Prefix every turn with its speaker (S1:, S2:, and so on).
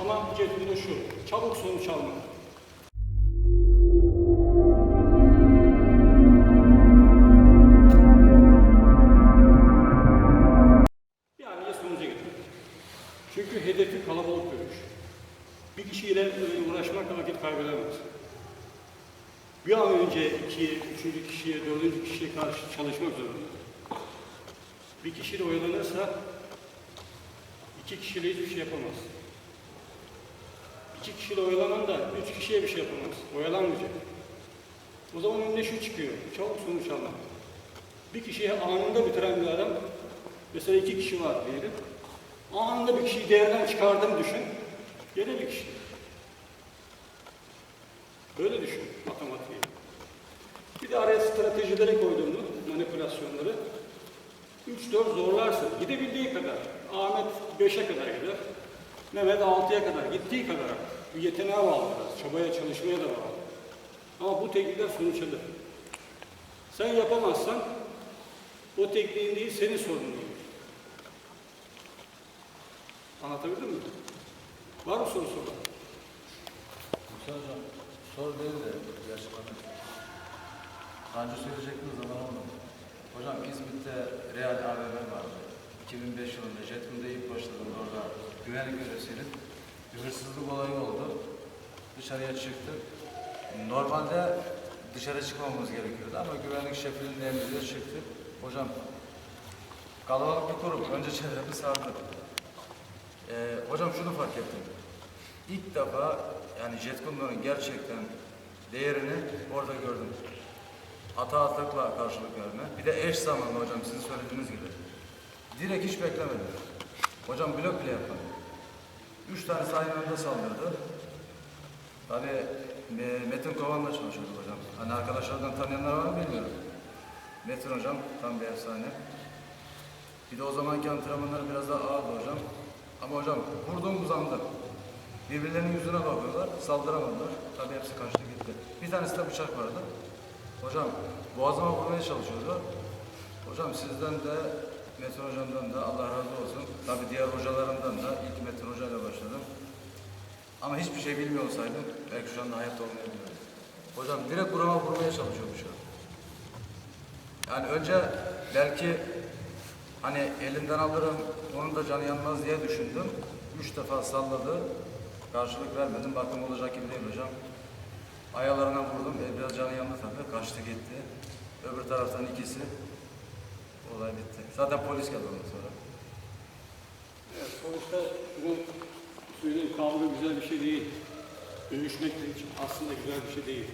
S1: Ama da şu, çabuk sonuç almak. Önce sonuca gitmek. Çünkü hedefi kalabalık dövüş. Bir kişiyle e, uğraşmakla vakit kaybedemez. Bir an önce ikiye, üçüncü kişiye, dördüncü kişiye karşı çalışmak zorunda. Bir kişiyle oyalanırsa iki kişiyle hiçbir şey yapamaz. İki kişiyle oyalanan da üç kişiye bir şey yapamaz. Oyalanmayacak. O zaman önüne şu çıkıyor. Çabuk sonuç almak. Bir kişiye anında bitiren bir adam, mesela iki kişi var diyelim. Anında bir kişiyi değerden çıkardığını düşün. Gene bir kişi. Böyle düşün matematiği. Bir de araya stratejileri koyduğunu, manipülasyonları. 3-4 zorlarsın. Gidebildiği kadar. Ahmet 5'e kadar gider. Mehmet 6'ya kadar. Gittiği kadar. Bu yeteneğe bağlı biraz. Çabaya, çalışmaya da bağlı. Ama bu teknikler sonuç alır. Sen yapamazsan o tekniğin değil senin sorunun olur. Anlatabildim mi? Var mı sorusu olan?
S2: Musa Hocam, soru değil de bir açıklama. Daha önce söyleyecektiniz zaman olmadı. Hocam İzmit'te Real AVM. 2005 yılında Jetkun'da ilk başladım orada güvenlik görevlisiydim. Bir hırsızlık olayı oldu. Dışarıya çıktık. Normalde dışarı çıkmamamız gerekiyordu ama güvenlik şefinin emriyle çıktık. Hocam kalabalık bir grup. Önce çevremi sardı. Ee, hocam şunu fark ettim. İlk defa yani Jetkunların gerçekten değerini orada gördüm. Hata atlıkla karşılık verme. Bir de eş zamanlı hocam sizin söylediğiniz gibi. Direkt hiç beklemedim. Hocam blok bile yapmadı. Üç tane aynı anda saldırdı. Tabii e, Metin Kovan'la çalışıyordu hocam. Hani arkadaşlardan tanıyanlar var mı bilmiyorum. Metin hocam tam bir efsane. Bir de o zamanki antrenmanları biraz daha ağırdı hocam. Ama hocam vurduğumuz anda birbirlerinin yüzüne bakıyorlar, saldıramadılar. Tabii hepsi kaçtı gitti. Bir tanesi de bıçak vardı. Hocam boğazıma vurmaya çalışıyordu. Hocam sizden de Metin hocamdan da Allah razı olsun. Tabii diğer hocalarımdan da ilk Metin hocayla başladım. Ama hiçbir şey bilmiyor olsaydım belki şu anda hayatta olmayabilirdim. Hocam direkt burama vurmaya çalışıyormuş o. Yani önce belki hani elinden alırım, onun da canı yanmaz diye düşündüm. Üç defa salladı, karşılık vermedim. Baktım olacak gibi değil hocam. Ayalarına vurdum, el biraz canı yandı tabii. Kaçtı gitti. Öbür taraftan ikisi. Olay bitti. Zaten polis geldi ondan sonra.
S1: Evet, sonuçta şunu söyleyeyim, kavga güzel bir şey değil. Dövüşmek de hiç aslında güzel bir şey değil.